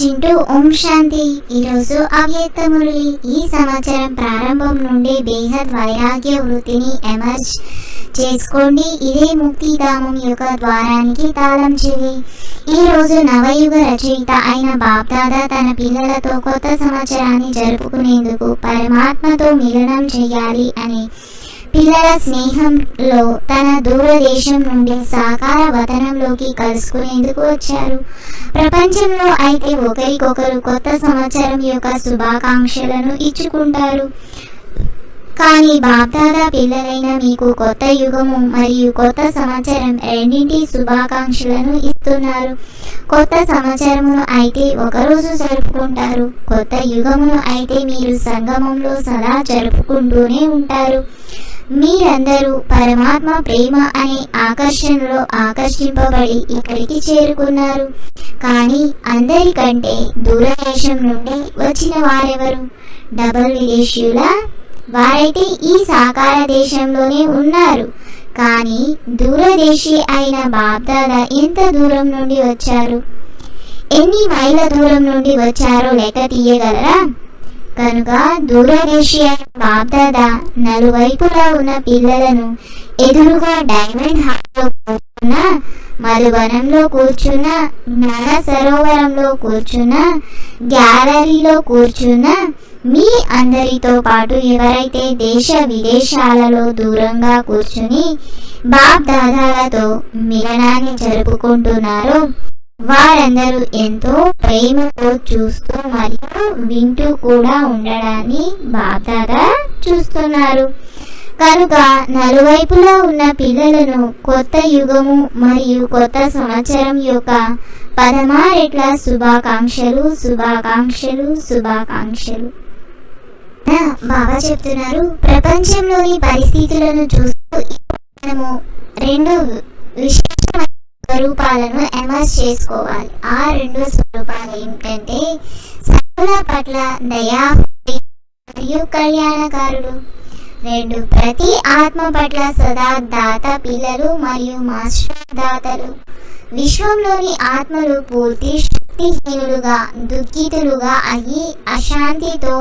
చింటూ ఓం శాంతి. ఈరోజు అవ్యక్త మురళి ఈ సంవత్సరం ప్రారంభం నుండి బేహద్ వైరాగ్య వృత్తిని ఎమర్జ్ చేసుకోండి. ఇదే ముక్తిధామం యొక్క ద్వారానికి తాళం చెవి. ఈ రోజు నవయుగ రచయిత అయిన బాప్దాదా తన పిల్లలతో కొత్త సంవత్సరాన్ని జరుపుకునేందుకు పరమాత్మతో మిలనం చేయాలి అని పిల్లల స్నేహంలో తన దూరదేశం నుండి సాకార వతనంలోకి కలుసుకునేందుకు వచ్చారు. ప్రపంచంలో అయితే ఒకరికొకరు కొత్త సంవత్సరం యొక్క శుభాకాంక్షలను ఇచ్చుకుంటారు. కానీ బాప్దాదా పిల్లలైన మీకు కొత్త యుగము మరియు కొత్త సంవత్సరం రెండింటి శుభాకాంక్షలను ఇస్తున్నారు. కొత్త సంవత్సరమును అయితే ఒకరోజు జరుపుకుంటారు. కొత్త యుగమును అయితే మీరు సంగమంలో సదా జరుపుకుంటూనే ఉంటారు. మీరందరూ పరమాత్మ ప్రేమ అనే ఆకర్షణలో ఆకర్షింపబడి ఇక్కడికి చేరుకున్నారు. కానీ అందరికంటే దూరదేశం నుండి వచ్చిన వారెవరు? డబల్ విదేశీయుల? వారైతే ఈ సాకార దేశంలోనే ఉన్నారు. కానీ దూరదేశీ అయిన బాబ్దాద ఎంత దూరం నుండి వచ్చారు? ఎన్ని మైళ్ళ దూరం నుండి వచ్చారో లెక్క తీయగలరా? కనుక దూరదేశీయ అయిన నలువైపులా ఉన్న పిల్లలను ఎదురుగా డైమండ్ హాల్లో కూర్చున్న మధువనంలో కూర్చున్న జ్ఞాన సరోవరంలో కూర్చున్న గ్యాలరీలో కూర్చున్న మీ అందరితో పాటు ఎవరైతే దేశ విదేశాలలో దూరంగా కూర్చుని బాప్ దాదాలతో మిలనాన్ని జరుపుకుంటున్నారో వారందరూ ఎంతో ప్రేమతో చూస్తూ మరియు వింటూ కూడా ఉండడాన్ని బాప్దాదా చూస్తున్నారు. కనుక నలువైపులా ఉన్న పిల్లలను కొత్త యుగము మరియు కొత్త సంవత్సరం యొక్క పదమారెట్ల శుభాకాంక్షలు శుభాకాంక్షలు శుభాకాంక్షలు. బాబా చెప్తున్నారు ప్రపంచంలోని పరిస్థితులను చూస్తూ మనము రెండు విషయం స్వరూపాలను ఎమర్జ్ చేసుకోవాలి. ఆ రెండు స్వరూపాలు ఏమిటంటే సర్వుల పట్ల దయా మరియు కళ్యాణకారుడు. రెండు ప్రతి ఆత్మ పట్ల సదా దాత పిల్లలు మరియు మాస్టర్ దాతలు విశ్వంలోని ఆత్మలు పూర్తి శక్తిహీనులుగా దుఃఖితులుగా అయ్యి అశాంతితో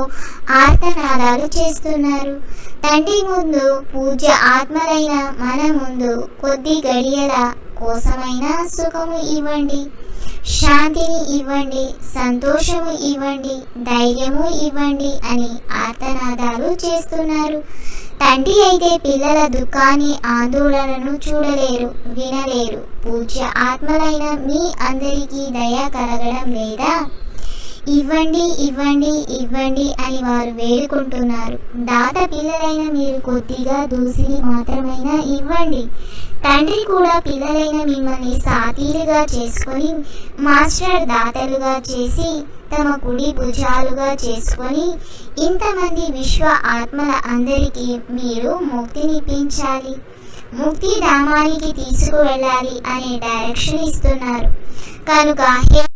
ఆర్తనాదాలు చేస్తున్నారు. తండ్రి ముందు పూజ ఆత్మలైన మన ముందు కొద్ది గడియల కోసమైన సుఖము ఇవ్వండి. శాంతిని ఇవ్వండి సంతోషము ఇవ్వండి ధైర్యము ఇవ్వండి అని ఆర్తనాదాలు చేస్తున్నారు. తండ్రి అయితే పిల్లల దుఃఖాన్ని ఆందోళనను చూడలేరు వినలేరు. పూజ్య ఆత్మలైన మీ అందరికీ దయ కలగడం లేదా? ఇవ్వండి ఇవ్వండి ఇవ్వండి అని వారు వేడుకుంటున్నారు. దాత పిల్లలైన మీరు కొద్దిగా దూసిని మాత్రమైనా ఇవ్వండి. తండ్రి కూడా పిల్లలైన మిమ్మల్ని సాతీలుగా చేసుకొని మాస్టర్ దాతలుగా చేసి తమ కుడి భుజాలుగా చేసుకొని ఇంతమంది విశ్వ ఆత్మల అందరికీ మీరు ముక్తినిపించాలి ముక్తి ధామానికి తీసుకువెళ్ళాలి అనే డైరెక్షన్ ఇస్తున్నారు. కనుక హే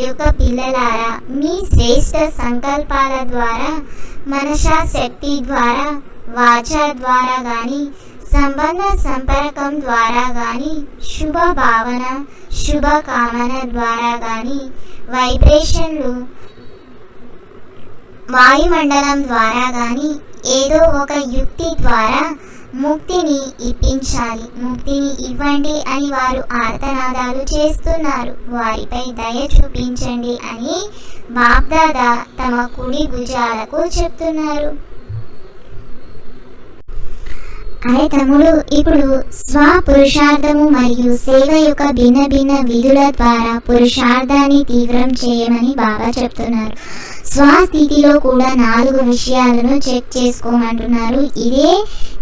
యొక్క పిల్లలారా మీ శ్రేష్ట సంకల్పాల ద్వారా మనసా శక్తి ద్వారా వాచ ద్వారా కానీ సంబంధ సంపర్కం ద్వారా కానీ శుభ భావన శుభకామన ద్వారా కానీ వైబ్రేషన్లు వాయుమండలం ద్వారా కానీ ఏదో ఒక యుక్తి ద్వారా ముక్తిని ఇప్పించాలి. ముక్తిని ఇవ్వండి అని వారు ఆర్తనాదాలు చేస్తున్నారు. వారిపై దయ చూపించండి అని బాప్దాదా తమ కుడి భుజాలకు చెప్తున్నారు. అరే తమ్ముడు ఇప్పుడు స్వ పురుషార్థము మరియు సేవ యొక్క భిన్న భిన్న విధుల ద్వారా పురుషార్థాన్ని తీవ్రం చేయమని బాబా చెప్తున్నారు. స్వస్థితిలో కూడా నాలుగు విషయాలను చెక్ చేసుకోమంటున్నారు. ఇదే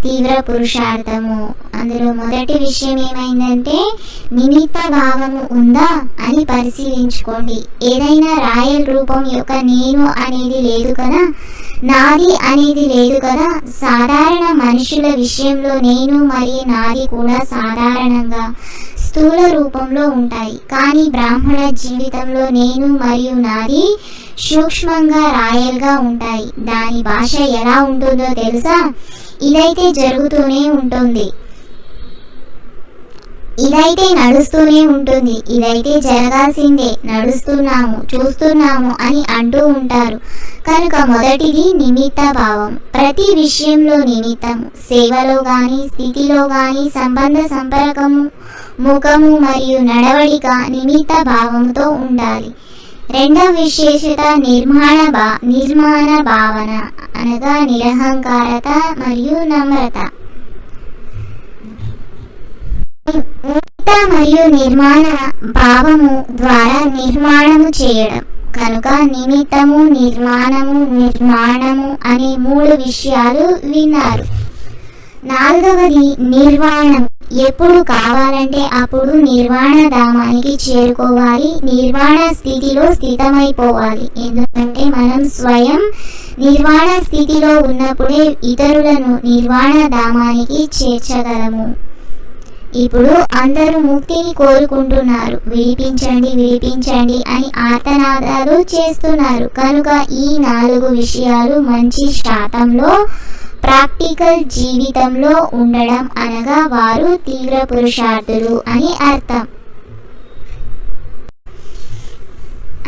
తీవ్ర పురుషార్థము. అందులో మొదటి విషయం ఏమైందంటే నిమిత్త భావము ఉందా అని పరిశీలించుకోండి. ఏదైనా రాయల్ రూపం యొక్క నేను అనేది లేదు కదా? నాది అనేది లేదు కదా? సాధారణ మనుషుల విషయంలో నేను మరియు నాది కూడా సాధారణంగా స్థూల రూపంలో ఉంటాయి. కానీ బ్రాహ్మణ జీవితంలో నేను మరియు నాది సూక్ష్మంగా రాయల్గా ఉంటాయి. దాని భాష ఎలా ఉంటుందో తెలుసా? ఇదైతే జరుగుతూనే ఉంటుంది. ఇదైతే నడుస్తూనే ఉంటుంది. ఇదైతే జరగాల్సిందే. నడుస్తున్నాము చూస్తున్నాము అని అంటూ ఉంటారు. కనుక మొదటిది నిమిత్త భావం. ప్రతి విషయంలో నిమిత్తము. సేవలో కానీ స్థితిలో కానీ సంబంధ సంపర్కము ముఖము మరియు నడవడిక నిమిత్త భావంతో ఉండాలి. రెండవ విశేషత నిర్మాణ భా నిర్మాణ భావన అనగా నిరహంకారత మరియు నమ్రత మరియు నిర్మాణ భావము ద్వారా నిర్మాణము చేయడం. కనుక నిమిత్తము నిర్మాణము నిర్మాణము అనే మూడు విషయాలు విన్నారు. నాలుగవది నిర్వాణం. ఎప్పుడు కావాలంటే అప్పుడు నిర్వాణ ధామానికి చేరుకోవాలి. నిర్వాణ స్థితిలో స్థితమైపోవాలి. ఎందుకంటే మనం స్వయం నిర్వాణ స్థితిలో ఉన్నప్పుడే ఇతరులను నిర్వాణ ధామానికి చేర్చగలము. ఇప్పుడు అందరూ ముక్తిని కోరుకుంటున్నారు. విడిపించండి విడిపించండి అని ఆర్తనాదాలు చేస్తున్నారు. కనుక ఈ నాలుగు విషయాలు మంచి శాతంలో ప్రాక్టికల్ జీవితంలో ఉండడం అనగా వారు తీవ్ర పురుషార్థులు అని అర్థం.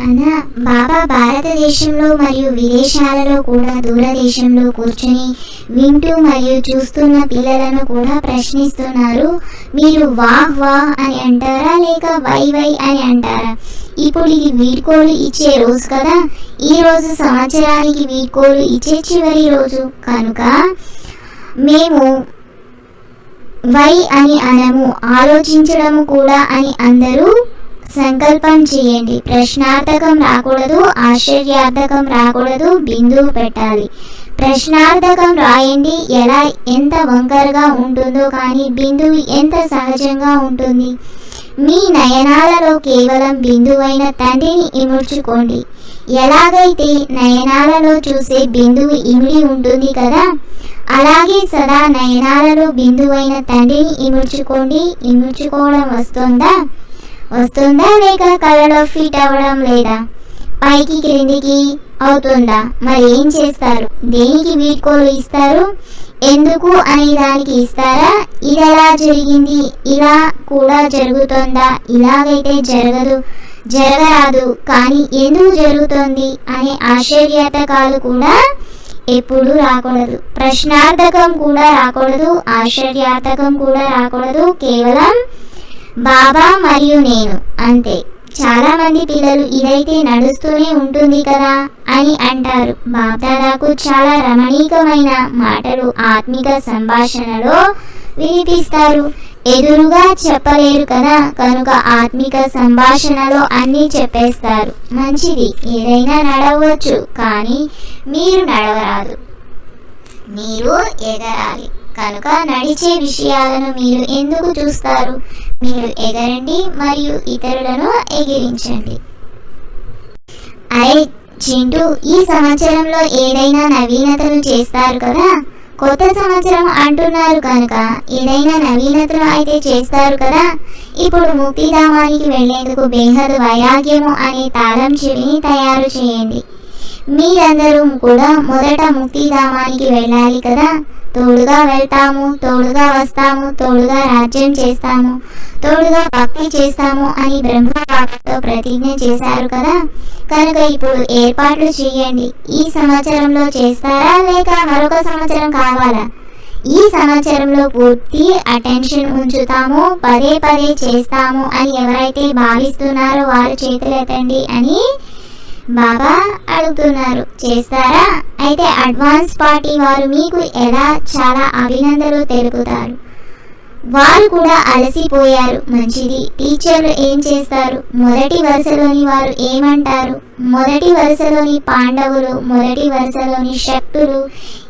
అనా బాబా భారతదేశంలో మరియు విదేశాలలో కూడా దూరదేశంలో కూర్చుని వింటూ మరియు చూస్తున్న పిల్లలను కూడా ప్రశ్నిస్తున్నారు. మీరు వాహ్ వాహ్ అని అంటారా లేక వై వై అని అంటారా? ఇప్పుడు ఇది వీడ్కోలు ఇచ్చే రోజు కదా. ఈ రోజు సంవత్సరానికి వీడ్కోలు ఇచ్చే చివరి రోజు. కనుక మేము వై అని అనము ఆలోచించడము కూడా అని అందరూ సంకల్పం చేయండి. ప్రశ్నార్థకం రాకూడదు ఆశ్చర్యార్థకం రాకూడదు బిందువు పెట్టాలి. ప్రశ్నార్థకం రాయండి ఎలా ఎంత వంకరగా ఉంటుందో కానీ బిందువు ఎంత సహజంగా ఉంటుంది. మీ నయనాలలో కేవలం బిందువైన తండ్రిని ఇముడ్చుకోండి. ఎలాగైతే నయనాలలో చూసే బిందువు ఇమిడి ఉంటుంది కదా అలాగే సదా నయనాలలో బిందువైన తండ్రిని ఇముడ్చుకోండి. ఇముడ్చుకోవడం వస్తుందా? వస్తుందా లేక కళ్ళలో ఫిట్ అవ్వడం లేదా? పైకి క్రిందికి అవుతుందా? మరి ఏం చేస్తారు? దేనికి వీడ్కోలు ఇస్తారు? ఎందుకు అనే దానికి ఇస్తారా? ఇది ఎలా జరిగింది? ఇలా కూడా జరుగుతుందా? ఇలాగైతే జరగదు జరగరాదు కానీ ఎందుకు జరుగుతుంది అనే ఆశ్చర్యార్థకాలు కూడా ఎప్పుడు రాకూడదు. ప్రశ్నార్థకం కూడా రాకూడదు ఆశ్చర్యార్థకం కూడా రాకూడదు కేవలం బాబా మరియు నేను. అంతే. చాలా మంది పిల్లలు ఇదైతే నడుస్తూనే ఉంటుంది కదా అని అంటారు. బాబ్దాదాకు చాలా రమణీకమైన మాటలు ఆత్మిక సంభాషణలో వినిపిస్తారు. ఎదురుగా చెప్పలేరు కదా. కనుక ఆత్మిక సంభాషణలో అన్నీ చెప్పేస్తారు. మంచిది. ఏదైనా నడవచ్చు. కానీ మీరు నడవరాదు. మీరు ఎగరాలి. కనుక నడిచే విషయాలను మీరు ఎందుకు చూస్తారు? మీరు ఎగరండి మరియు ఇతరులను ఎగిరించండి. అరే చింటూ ఈ సంవత్సరంలో ఏదైనా నవీనతలు చేస్తారు కదా? కొత్త సంవత్సరం అంటున్నారు కనుక ఏదైనా నవీనతలు అయితే చేస్తారు కదా? ఇప్పుడు ముక్తిధామానికి వెళ్ళేందుకు బేహద్ వైరాగ్యము అనే తాళం చెవిని తయారు చేయండి. మీరందరూ కూడా మొదట ముక్తిధామానికి వెళ్ళాలి కదా? తోడుగా వెళ్తాము తోడుగా వస్తాము తోడుగా రాజ్యం చేస్తాము తోడుగా భక్తి చేస్తాము అని బ్రహ్మతో ప్రతిజ్ఞ చేశారు కదా? కనుక ఇప్పుడు ఏర్పాట్లు చేయండి. ఈ సంవత్సరంలో చేస్తారా లేక మరొక సంవత్సరం కావాలా? ఈ సంవత్సరంలో పూర్తి అటెన్షన్ ఉంచుతాము పదే పదే చేస్తాము అని ఎవరైతే భావిస్తున్నారో వారు చేతులెత్తండి అని బాబా అడుగుతున్నారు. చేస్తారా? అయితే అడ్వాన్స్ పార్టీ వారు మీకు ఎలా చాలా అభినందనలు తెలుపుతారు. వారు కూడా అలసిపోయారు. మంచిది. టీచర్లు ఏం చేస్తారు? మొదటి వరుసలోని వారు ఏమంటారు? మొదటి వరుసలోని పాండవులు మొదటి వరుసలోని శక్తులు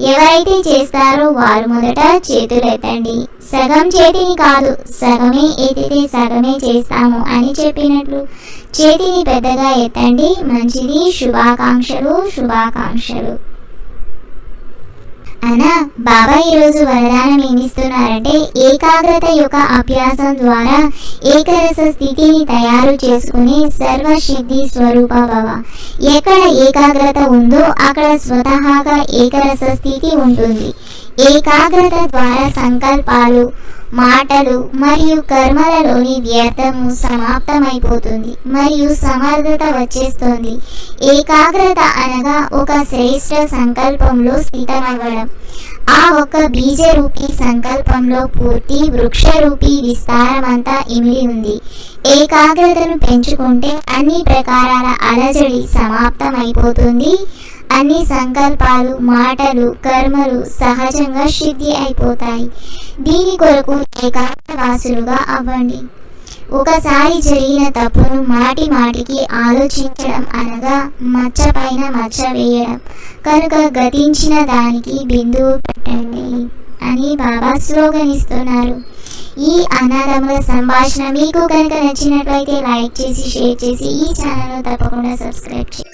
ఎవరైతే చేస్తారో వారు మొదట చేతులెత్తండి. సగం చేతిని కాదు సగమే ఎత్తితే సగమే చేస్తాము అని చెప్పినట్లు చేతిని పెద్దగా ఎత్తండి. మంచిది. శుభాకాంక్షలు శుభాకాంక్షలు. అనా బాబా ఈరోజు వరదానం ఏమిస్తున్నారంటే ఏకాగ్రత యొక్క అభ్యాసం ద్వారా ఏకరస స్థితిని తయారు చేసుకుని సర్వసిద్ధి స్వరూప భవ. ఎక్కడ ఏకాగ్రత ఉందో అక్కడ స్వతహాగా ఏకరస స్థితి ఉంటుంది. ఏకాగ్రత ద్వారా సంకల్పాలు మాటలు మరియు కర్మలలోని వ్యర్థము సమాప్తమైపోతుంది మరియు సమర్థత వచ్చేస్తుంది. ఏకాగ్రత అనగా ఒక శ్రేష్ట సంకల్పంలో స్థితమవ్వడం. ఆ ఒక్క బీజరూపి సంకల్పంలో పూర్తి వృక్షరూపి విస్తారమంతా ఇమిడి ఉంది. ఏకాగ్రతను పెంచుకుంటే అన్ని ప్రకారాల అలజడి సమాప్తమైపోతుంది. అన్ని సంకల్పాలు మాటలు కర్మలు సహజంగా సిద్ధి అయిపోతాయి. దీని కొరకు ఏకాగ్రవాసులుగా అవ్వండి. ఒకసారి జరిగిన తప్పును మాటి మాటికి ఆలోచించడం అనగా మచ్చ పైన మచ్చ వేయడం. కనుక గతించిన దానికి బిందువు పెట్టండి అని బాబా స్లోగన్ ఇస్తున్నారు. ఈ అన్నదమ్ముల సంభాషణ మీకు కనుక నచ్చినట్లయితే లైక్ చేసి షేర్ చేసి ఈ ఛానల్ తప్పకుండా సబ్స్క్రైబ్ చేయండి.